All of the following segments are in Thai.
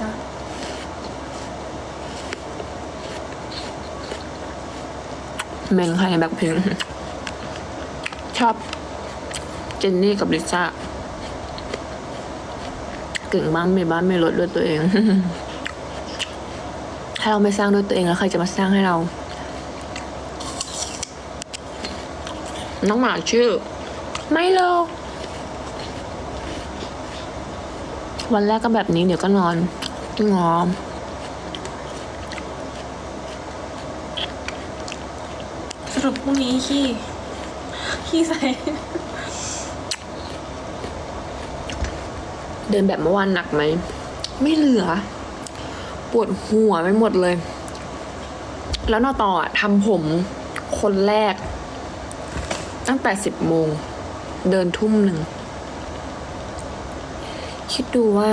จ้ะเมนใครแบ็คพิงค์ชอบเจนนี่กับลิซ่าเก่งมากมีบ้านมีรถด้วยตัวเอง ถ้าเราไม่สร้างด้วยตัวเองแล้วใครจะมาสร้างให้เรา น้องหมาชื่อ ไม่โลวันแรกก็แบบนี้เดี๋ยวก็นอน งอมสรุปพรุ่งนี้ขี้ ขี้ใส่ เดินแบบเมื่อวานหนักไหม ไม่เหลือ ปวดหัวไปหมดเลย แล้วนอต่ออะทำผมคนแรก ตั้งแต่สิบโมง เดินทุ่มหนึ่ง คิดดูว่า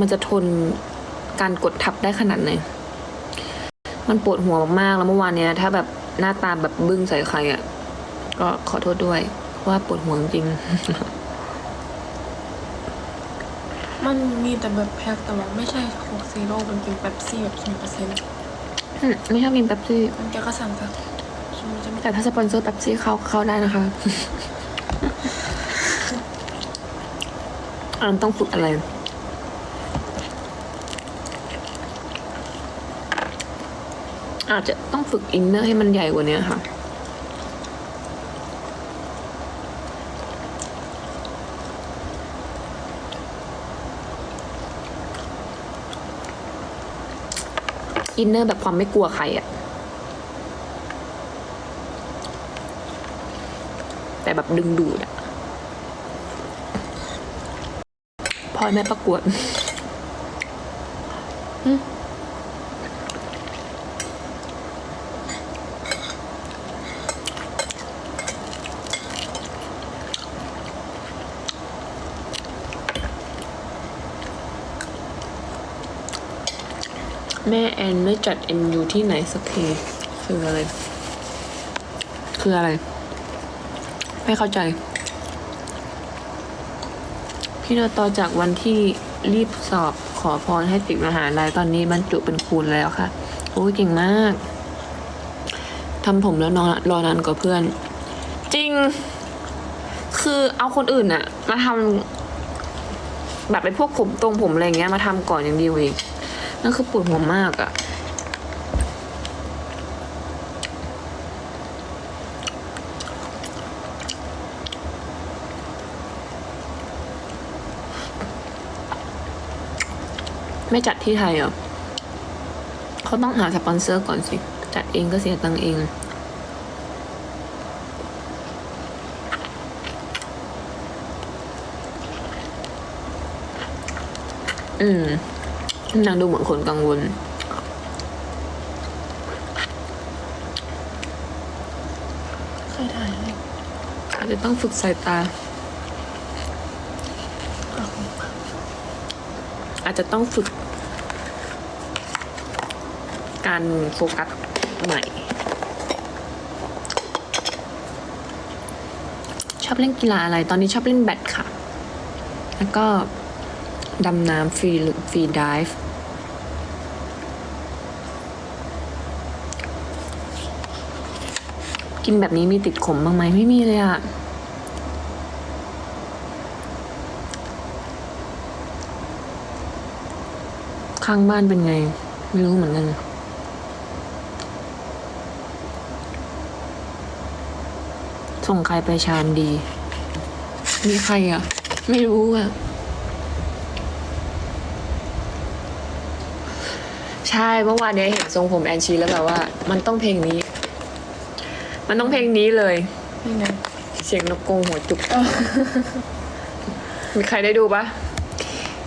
มันจะทนการกดทับได้ขนาดไหน มันปวดหัวมากๆ แล้วเมื่อวานเนี้ย ถ้าแบบหน้าตาแบบบึ้งใส่ใครอะ่ะ ก็ขอโทษด้วย ว่าปวดหัวจริง มันมีแต่แบบแพ็คแต่ว่าไม่ใช่โคกซีโร่มันเป็นแบบซี่แบบศูนย์เปอร์เซ็นต์อืมไม่ชอบกินเป๊ปซี่ มันแกก็สั่งจากฉันจะไม่แต่ถ้าสปอนเซอร์เป๊ปซี่เข้าเข้าได้นะคะอันต้องฝึกอะไร อาจจะต้องฝึกอินเนอร์ให้มันใหญ่กว่านี้ค่ะ อินเนอร์แบบความไม่กลัวใครอะแต่แบบดึงดูดอะพลอยแม่ประกวดหึ แม่แอนไม่จัดเอ็นยูที่ไหนสักที คืออะไร คืออะไร ไม่เข้าใจ พี่โนต่อจากวันที่รีบสอบขอพรให้ติดมหาลัยตอนนี้บรรจุเป็นคูณแล้วค่ะ โอ้ยเก่งมากทำผมแล้วนอนรอนานกว่าเพื่อน จริง คือเอาคนอื่นอะมาทำแบบไปพวกผมตรงผมอะไรเงี้ยมาทำก่อนอย่างดียวอีก นั่นคือปวดหัวมากอะไม่จัดที่ไทยเหรอเขาต้องหาสปอนเซอร์ก่อนสิ จัดเองก็เสียตังเองอืม นางดูเหมือนคนกังวลเคยถ่ายเลยอาจจะต้องฝึกสายตา อาจจะต้องฝึก การโฟกัสใหม่ ชอบเล่นกีฬาอะไร ตอนนี้ชอบเล่นแบดค่ะ แล้วก็ ดำน้ำฟรีฟรีดิฟกินแบบนี้มีติดขมบ้างไหมไม่มีเลยอะข้างบ้านเป็นไง ไม่รู้เหมือนกันส่งใครไปชานดี มีใครอะไม่รู้อะ ใช่เมื่อวานเนี้ยเห็นทรงผมแอนชีแล้วแบบว่า มันต้องเพลงนี้ มันต้องเพลงนี้เลย นี่ไงเสียงนกกรงหัวจุก มีใครได้ดูปะ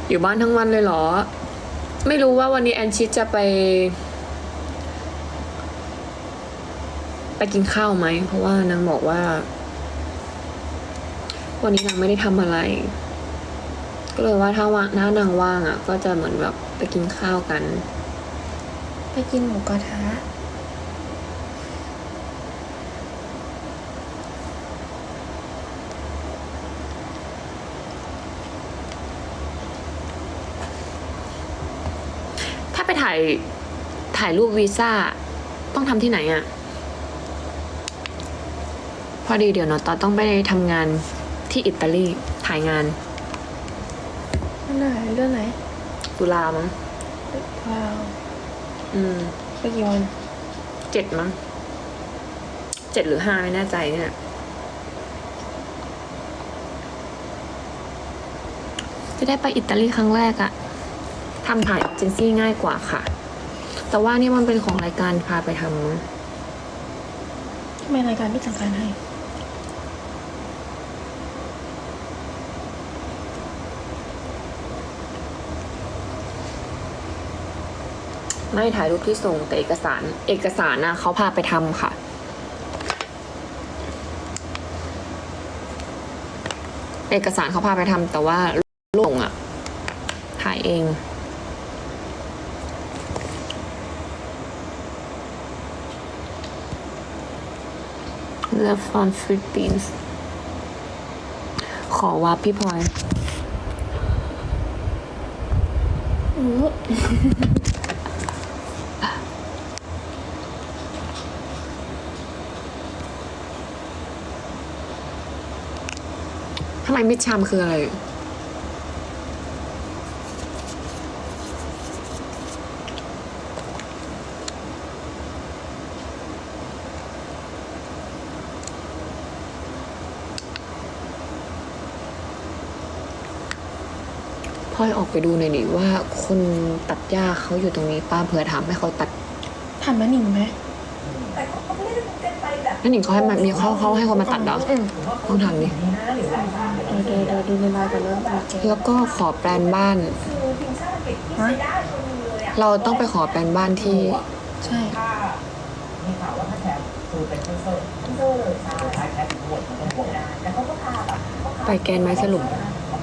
อยู่บ้านทั้งวันเลยเหรอ ไม่รู้ว่าวันนี้แอนชิดจะไป ไปกินข้าวไหม เพราะว่านางบอกว่า วันนี้นางไม่ได้ทำอะไร ก็เลยว่าถ้าว่างถ้านางว่างอะ ก็จะเหมือนแบบไปกินข้าวกัน ไปกินหมูกระทะไปถ่ายถ่ายรูปวีซ่า ต้องทำที่ไหนอะพอดีเดี๋ยวเนาะตอนต้องไปทำงานที่อิตาลีถ่ายงานเรื่องไหนเรื่องไหนตุลามั้งว้าว อืมไปกี่วันเจ็ดมั้งเจ็ดหรือห้าไม่แน่ใจเนี่ยจะได้ไปอิตาลีครั้งแรกอะทำถ่ายเอเจนซี่ง่ายกว่าค่ะ แต่ว่านี่มันเป็นของรายการพาไปทำมั้ง ทำไมรายการไม่จัดการให้ ไม่ถ่ายรูปที่ส่งแต่เอกสาร เอกสารนะเขาพาไปทำค่ะ เอกสารเขาพาไปทำแต่ว่าลงอะถ่ายเอง The Fun Philippines ขอวาพี่พลอยเออทำ ไมมิดชามคืออะไรพ่อยออกไปดูหน่อยดิว่าคนตัดหญ้าเขาอยู่ตรงนี้ป้าเผื่อถามให้เขาตัดถามแม่หนิงไหม แต่เขาก็ไม่ได้เป็นไปแบบนั่นหนิงเขาให้มามีเขาเขาให้คนมาตัดเหรออืมต้องทำดินี้นะหรืออะไรบ้างเดี๋ยวเดี๋ยวเดี๋ยวดูในไลน์กันเริ่มโอเคแล้วก็ขอแปลนบ้าน คือทีมชาติอังกฤษที่ใช้ได้คนหนึงเลยอะเราต้องไปขอแปลนบ้านที่ ใช่ ถ้ามีข่าวว่าถ้าแชมป์คือเป็นเซอร์เซอร์ทั้งเซอร์เลยใช่ถ้าแชมป์บวชมันต้องบวชแต่เขาก็พาแบบเขาพาไปแกนไหมสรุป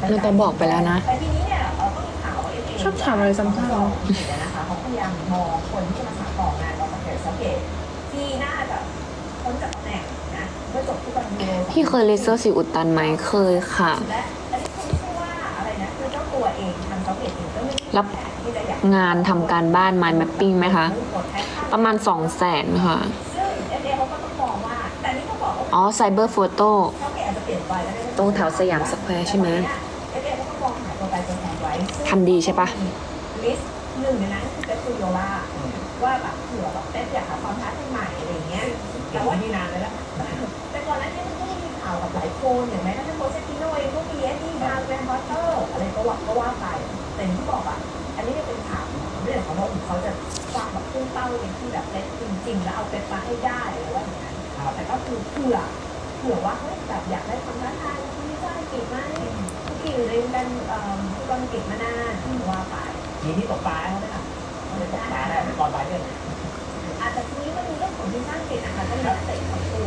เราจะบอกไปแล้วนะ แต่ทีนี้เนี่ยเราก็มีข่าวว่าเอฟเอชอบถามอะไรซ้ำๆนะคะเขาพยายามมองคนที่จะมาสานต่องานกับเกษตรเกตที่น่าจะ พ้นจากตำแหน่งนะเมื่อจบที่บอลยูโรพี่เคยเลเซอร์สิวอุดตันไหมเคยค่ะ และอันนี้คือไม่ใช่ว่าอะไรนะคือเจ้าตัวเองทำเจ้าเกตเองก็ไม่ได้รับ แผนที่จะอยากงานทำการบ้าน mind mapping ไหมคะประมาณสองแสนค่ะ ซึ่งเอฟเอเขาก็ต้องมองว่า แต่นี่เขาบอกว่าอ๋อไซเบอร์โฟโต้เขาแกอาจจะเปลี่ยนไปแล้วตรงแถวสยามสแควร์ใช่ไหมเอฟเอเขาก็มองหาตัวตายตัวแทนไว้ซึ่ง ทำดีใช่ปะ ลิสต์หนึ่งในนั้นคือเป๊ปคุโยล่าว่าแบบเผื่อแบบเป๊ปอยากหาความท้าท แต่ว่านี่นานแล้วแต่ก่อนหน้านี้มันก็มีข่าวกับหลายคนอย่างแม้กระทั่งโคเซติโนเองก็มีเอ็ดดี้มาแกรนด์พอตเตอร์อะไรก็ว่าก็ว่าไปแต่อย่างที่บอกอะอันนี้เนี่ยเป็นข่าวเรื่องของว่าเขาจะวางแบบพุ่งเป้าในที่แบบเล็กจริง ๆ แล้วเอาเป๊ปมาให้ได้อะไรว่าอย่างนั้นแต่ก็คือเผื่อเผื่อว่าเฮ้ยแบบอยากได้ความท้าทายที่ไม่ใช่อังกฤษไหมทุกทีอยู่ในวงการเอ่อฟุตบอลอังกฤษมานานว่าไปทีนี้ตกปลาเขาไหมครับเขาจะตกปลาได้เป็นตอนปลายเดือน อาจจะทีนี้มันมีเรื่องของทีมชาติอังกฤษนะคะก็มีนักเตะของตัว